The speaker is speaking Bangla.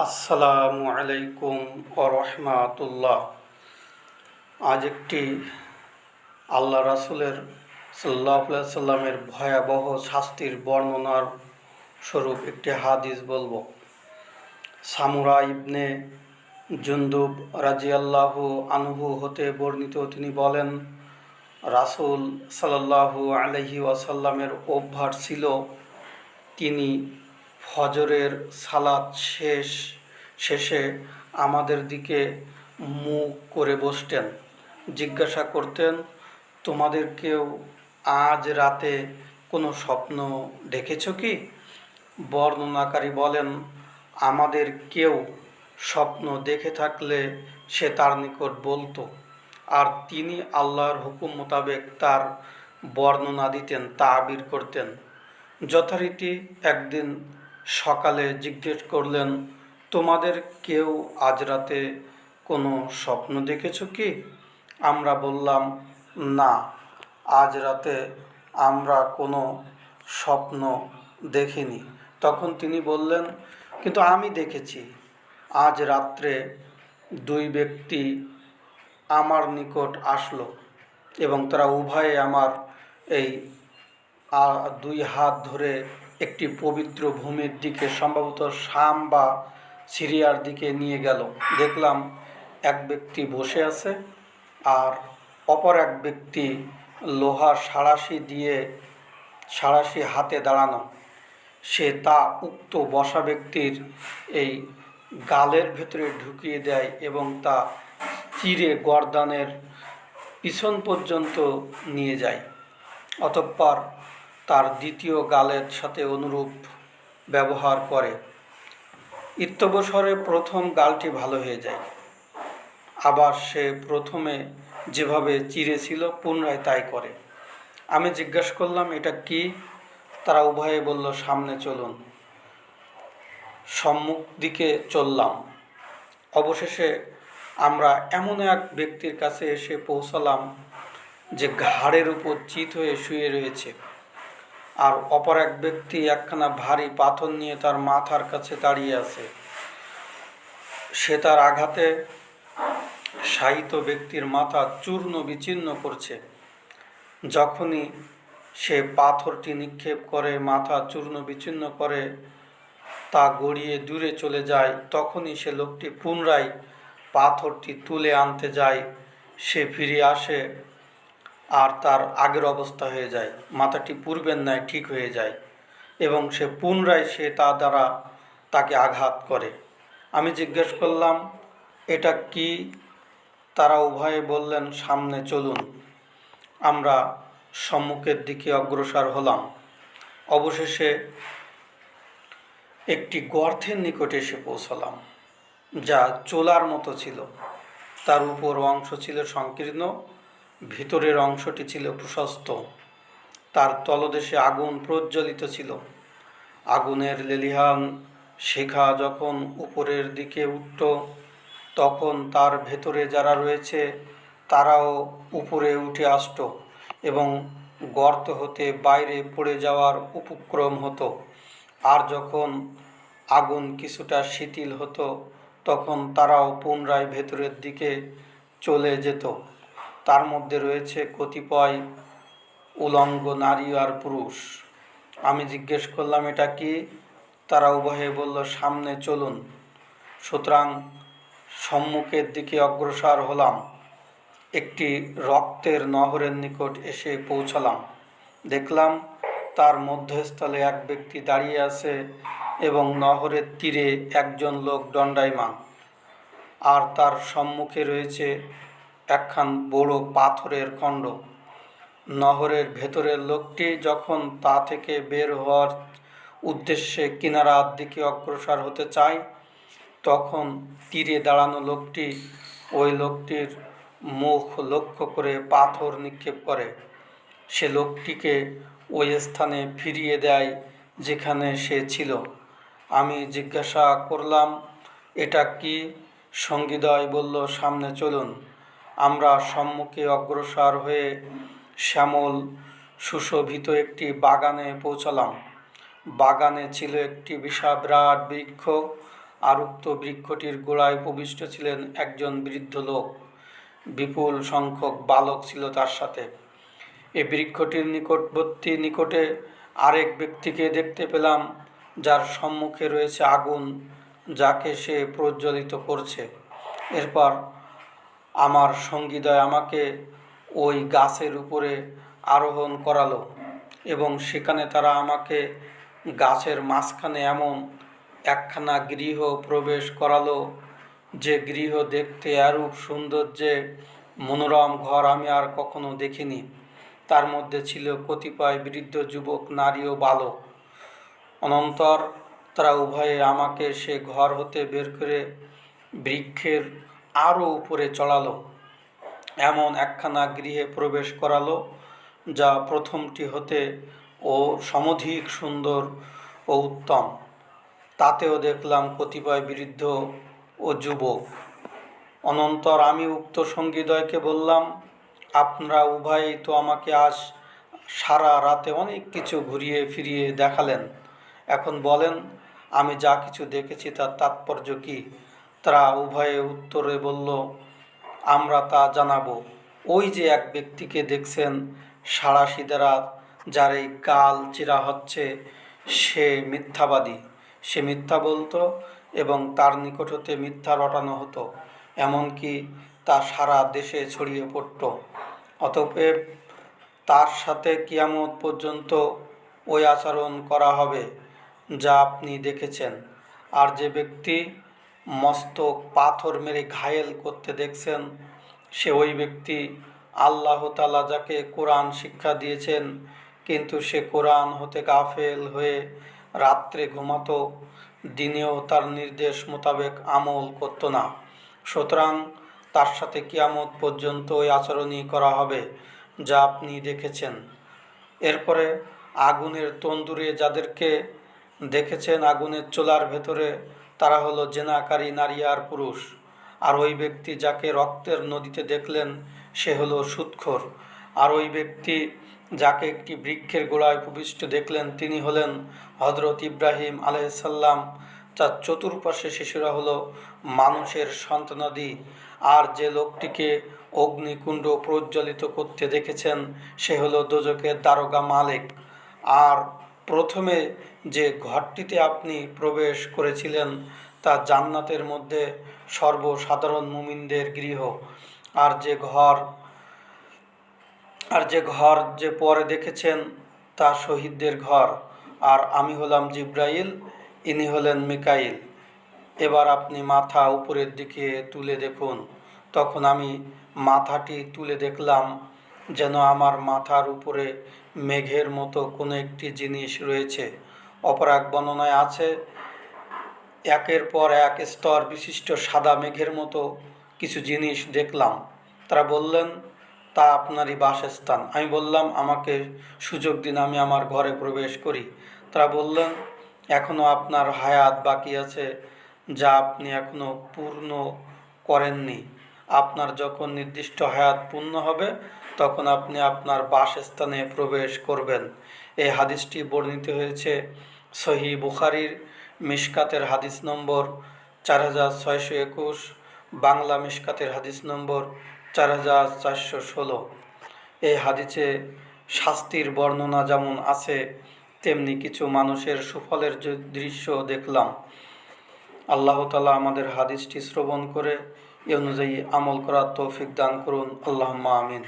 আসসালামু আলাইকুম রহমাতুল্লাহ। আজ একটি আল্লাহ রাসুলের সাল্লাহ সাল্লামের ভয়াবহ শাস্তির বর্ণনার স্বরূপ একটি হাদিস বলব। সামুরা ইবনে জুন্দুব রাজিয়াল্লাহু আনহু হতে বর্ণিত তিনি বলেন, রাসুল সাল্লাল্লাহু আলহি ওয়াসাল্লামের অভ্যাস ছিল তিনি ফজরের সালাত শেষ, শেষে আমাদের দিকে মুখ করে বসতেন। জিজ্ঞাসা করতেন, তোমাদের কেউ আজ রাতে কোনো স্বপ্ন দেখেছ কি? বর্ণনাকারী বলেন, আমাদের কেউ স্বপ্ন দেখে থাকলে সে তার নিকট বলতো। আর তিনি আল্লাহর হুকুম মোতাবেক তার বর্ণনা দিতেন, তাবির করতেন। যথারীতি একদিন সকালে জিজ্ঞেস করলেন, তোমাদের কেউ আজ রাতে কোনো স্বপ্ন দেখেছ কি? আমরা বললাম, না, আজ রাতে আমরা কোনো স্বপ্ন দেখিনি। তখন তিনি বললেন, কিন্তু আমি দেখেছি, আজ রাত্রে দুই ব্যক্তি আমার নিকট আসলো এবং তারা উভয়ে আমার এই আ- দুই হাত ধরে একটি পবিত্র ভূমির দিকে, সম্ভবত শাম বা সিরিয়ার দিকে নিয়ে গেল। দেখলাম এক ব্যক্তি বসে আছে আর অপর এক ব্যক্তি লোহার সাঁড়াশি দিয়ে সাঁড়াশি হাতে দাঁড়ানো। সে তা উক্ত বসা ব্যক্তির এই গালের ভেতরে ঢুকিয়ে দেয় এবং তা চিরে গর্দানের পিছন পর্যন্ত নিয়ে যায়। অতঃপর দ্বিতীয় গালের সাথে অনুরূপ ব্যবহার করে। ইত্যবসরে প্রথম গালটি ভালো হয়ে যায়। আবার সে প্রথমে যেভাবে চিরেছিল, পুনরায় তাই করে। আমি জিজ্ঞাসা করলাম, এটা কি? তারা উভয়ে বলল, সামনে চলুন। সম্মুখ দিকে চললাম। অবশেষে আমরা এমন এক ব্যক্তির কাছে এসে পৌঁছালাম, যে ঘাড়ের উপর চিত হয়ে শুয়ে রয়েছে। আর অপর এক ব্যক্তি একখানা ভারী পাথর নিয়ে তার মাথার কাছে দাঁড়িয়ে আছে। সে তার আঘাতে শায়িত ব্যক্তির মাথা চূর্ণ বিচ্ছিন্ন করছে। যখনই সে পাথরটি নিক্ষেপ করে, মাথা চূর্ণ বিচ্ছিন্ন করে, তা গড়িয়ে দূরে চলে যায়, তখনই সে লোকটি পুনরায় পাথরটি তুলে আনতে যায়। সে ফিরে আসে আর তার আগের অবস্থা হয়ে যায়। মাথাটি পূর্বের ন্যায় ঠিক হয়ে যায় এবং সে পুনরায় সে তা দ্বারা তাকে আঘাত করে। আমি জিজ্ঞেস করলাম, এটা কি? তারা উভয়ে বললেন, সামনে চলুন। আমরা সম্মুখের দিকে অগ্রসর হলাম। অবশেষে একটি গর্তের নিকটে এসে পৌঁছলাম, যা চোলার মতো ছিল। তার উপর অংশ ছিল সংকীর্ণ ভিতরের অংশটি ছিল প্রশস্ত। তার তলদেশে আগুন প্রজ্বলিত ছিল। আগুনের লেলিহান শিখা যখন উপরের দিকে উঠত, তখন তার ভেতরে যারা রয়েছে, তারাও উপরে উঠে আসতো এবং গর্ত হতে বাইরে পড়ে যাওয়ার উপক্রম হতো। আর যখন আগুন কিছুটা শিথিল হতো, তখন তারাও পুনরায় ভেতরের দিকে চলে যেত। তার মধ্যে রয়েছে কতিপয় উলঙ্গ নারী আর পুরুষ। আমি জিজ্ঞেস করলাম, এটা কি? তারা উভয়ে বলল, সামনে চলুন। সুতরাং সম্মুখের দিকে অগ্রসর হলাম। একটি রক্তের নহরের নিকট এসে পৌঁছালাম। দেখলাম তার মধ্যস্থলে এক ব্যক্তি দাঁড়িয়ে আছে এবং নহরের তীরে একজন লোক দণ্ডায়মান। আর তার সম্মুখে রয়েছে একখান বড় পাথরের খণ্ড। নহরের ভেতরের লোকটি যখন তা থেকে বের হওয়ার উদ্দেশ্যে কিনারার দিকে অগ্রসর হতে চায়, তখন তীরে দাঁড়ানো লোকটি ওই লোকটির মুখ লক্ষ্য করে পাথর নিক্ষেপ করে। সে লোকটিকে ওই স্থানে ফিরিয়ে দেয় যেখানে সে ছিল। আমি জিজ্ঞাসা করলাম, এটা কি? সঙ্গীদয় বলল, সামনে চলুন। আমরা সম্মুখে অগ্রসর হয়ে শ্যামল সুশোভিত একটি বাগানে পৌঁছালাম। বাগানে ছিল একটি বিশাল বিরাট বৃক্ষ। আর উক্ত বৃক্ষটির গোড়ায় উপবিষ্ট ছিলেন একজন বৃদ্ধ লোক। বিপুল সংখ্যক বালক ছিল তার সাথে। এই বৃক্ষটির নিকটবর্তী নিকটে আরেক ব্যক্তিকে দেখতে পেলাম, যার সম্মুখে রয়েছে আগুন, যাকে সে প্রজ্বলিত করছে। এরপর আমার সঙ্গীদয় আমাকে ওই গাছের উপরে আরোহণ করালো এবং সেখানে তারা আমাকে গাছের মাঝখানে এমন একখানা গৃহ প্রবেশ করালো যে গৃহ দেখতে এরূপ সুন্দর যে মনোরম ঘর আমি আর কখনো দেখিনি। তার মধ্যে ছিল কতিপয় বৃদ্ধ যুবক, নারী ও বালক। অনন্তর তারা উভয়ে আমাকে সে ঘর হতে বের করে বৃক্ষের আরও উপরে চড়ালো এমন একখানা গৃহে প্রবেশ করালো, যা প্রথমটি হতে ও সমধিক সুন্দর ও উত্তম। তাতেও দেখলাম কতিপয় বৃদ্ধ ও যুবক। অনন্তর আমি উক্ত সঙ্গীদয়কে বললাম, আপনারা উভয়েই তো আমাকে আজ সারা রাতে অনেক কিছু ঘুরিয়ে ফিরিয়ে দেখালেন। এখন বলেন, আমি যা কিছু দেখেছি তার তাৎপর্য কী? তারা উভয়ে উত্তরে বলল, আমরা তা জানাব। ওই যে এক ব্যক্তিকে দেখছেন সারা সিদারা যার এই কাল চিরা হচ্ছে, সে মিথ্যাবাদী। সে মিথ্যা বলতো এবং তার নিকট হতে মিথ্যা রটানো হতো, এমনকি তা সারা দেশে ছড়িয়ে পড়তো। অতএব তার সাথে কিয়ামত পর্যন্ত ওই আচরণ করা হবে, যা আপনি দেখেছেন। আর যে ব্যক্তি মস্তক পাথর মেরে ঘায়েল করতে দেখছেন। সে ওই ব্যক্তি আল্লাহ তালা যাকে কোরআন শিক্ষা দিয়েছেন, কিন্তু সে কোরআন হতে গাফেল হয়ে রাত্রে ঘুমাতো। দিনেও তার নির্দেশ মোতাবেক আমল করতো না। সুতরাং তার সাথে কিয়ামত পর্যন্ত ওই আচরণই করা হবে, যা আপনি দেখেছেন। এরপরে আগুনের তন্দুরে যাদেরকে দেখেছেন, আগুনের চোলার ভেতরে তারা হলো জেনাকারী নারী আর পুরুষ। আর ওই ব্যক্তি যাকে রক্তের নদীতে দেখলেন, সে হলো সুৎখর। আর ওই ব্যক্তি যাকে একটি বৃক্ষের গোড়ায় উপবিষ্ট দেখলেন, তিনি হলেন হজরত ইব্রাহিম আলাইসাল্লাম তার চতুর্পাশে শিশুরা হলো মানুষের সন্তানাদি। আর যে লোকটিকে অগ্নিকুণ্ড প্রজ্বলিত করতে দেখেছেন, সে হলো দোজকের দারোগা মালিক। আর প্রথমে যে ঘরটিতে আপনি প্রবেশ করেছিলেন তা জান্নাতের মধ্যে সর্বসাধারণ মুমিনদের গৃহ। আর যে ঘর, আর যে ঘর যে পরে দেখেছেন তা শহীদদের ঘর। আর আমি হলাম জিব্রাইল, ইনি হলেন মিকাইল। এবার আপনি মাথা উপরের দিকে তুলে দেখুন। তখন আমি মাথাটি তুলে দেখলাম যেন আমার মাথার উপরে মেঘের মতো কোনো একটি জিনিস রয়েছে। অপরাগ বর্ণনায় আছে, একের পর এক স্তর বিশিষ্ট সাদা মেঘের মতো কিছু জিনিস দেখলাম। তারা বললেন, তা আপনারই বাসস্থান। আমি বললাম, আমাকে সুযোগ দিন, আমি আমার ঘরে প্রবেশ করি। তারা বললেন এখনও আপনার হায়াত বাকি আছে, যা আপনি এখনও পূর্ণ করেননি। আপনার যখন নির্দিষ্ট হায়াত পূর্ণ হবে, তখন আপনি আপনার বাসস্থানে প্রবেশ করবেন। এই হাদিসটি বর্ণিত হয়েছে সহি বুখারির মিশকাতের হাদিস নম্বর চার হাজার ছয়শো একুশ, বাংলা মিশকাতের হাদিস নম্বর চার হাজার চারশো ষোলো। এই হাদিসে শাস্তির বর্ণনা যেমন আছে, তেমনি কিছু মানুষের সুফলের দৃশ্য দেখলাম। আল্লাহ তালা আমাদের হাদিসটি শ্রবণ করে এ অনুযায়ী আমল করার তৌফিক দান করুন। আল্লাহ আমিন।